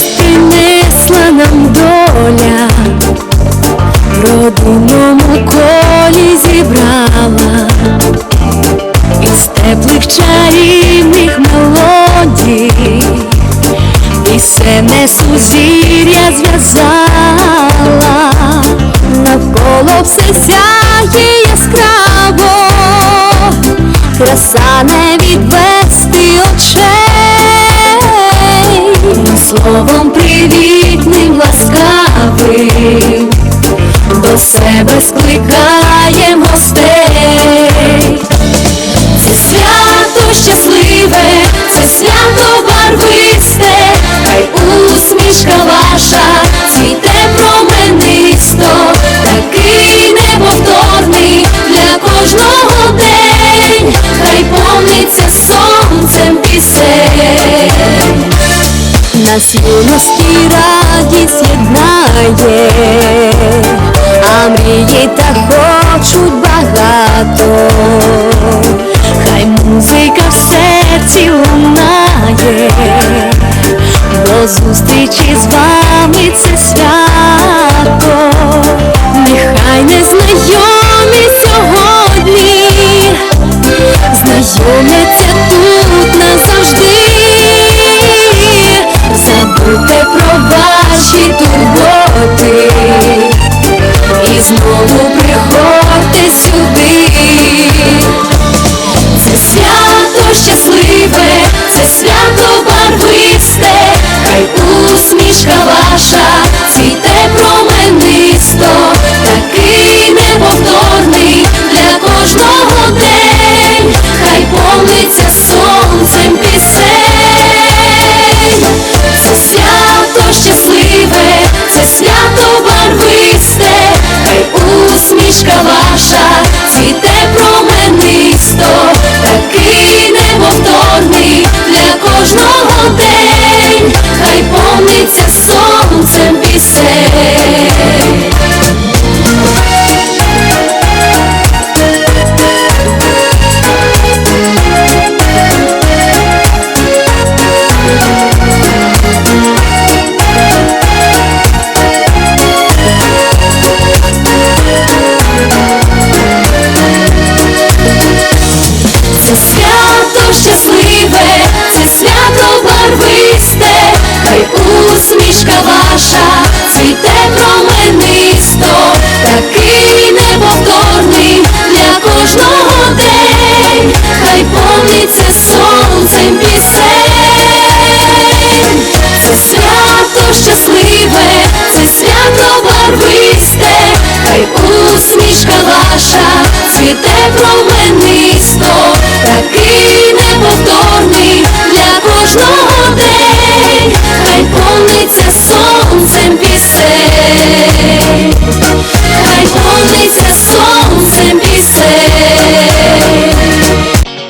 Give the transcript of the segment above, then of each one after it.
радість принесла нам доля, в родному колі зібрала. Із теплих чарівних мелодій, не сузір'я зв'язала, навколо все сяє яскраво, краса не відвести очі. Щасливе, це свято барвисте, хай усмішка ваша цвіте променисто, такий неповторний для кожного день, хай повниться сонцем пісень. Нас юності радість єднає, а мрії так хочуть до зустрічі з вами усмішка щасливе, це свято барвисте, хай усмішка ваша цвіте променисто, такий неповторний для кожного день, хай повниться сонцем пісень. Це свято щасливе, це свято барвисте, хай усмішка ваша цвіте променисто,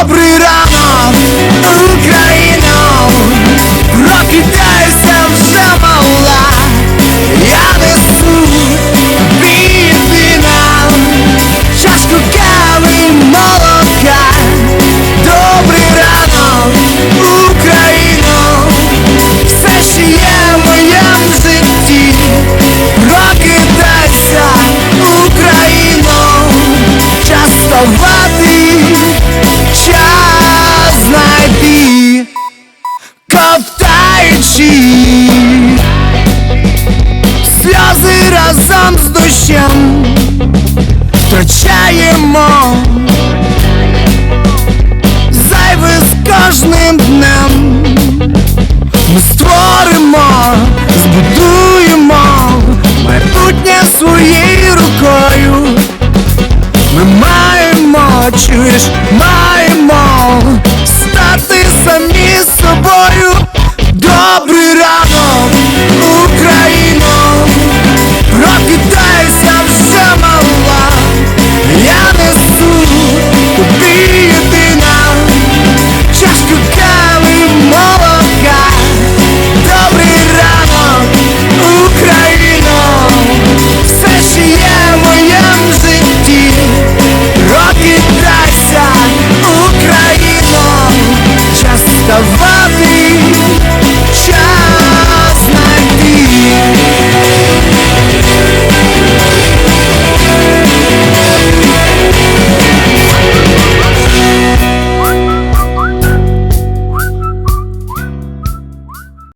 Добрий ранок, Україно, душі, сльози разом з дощем втрачаємо зайве з кожним днем, ми створимо, збудуємо майбутнє своєю рукою, ми маємо чуєш.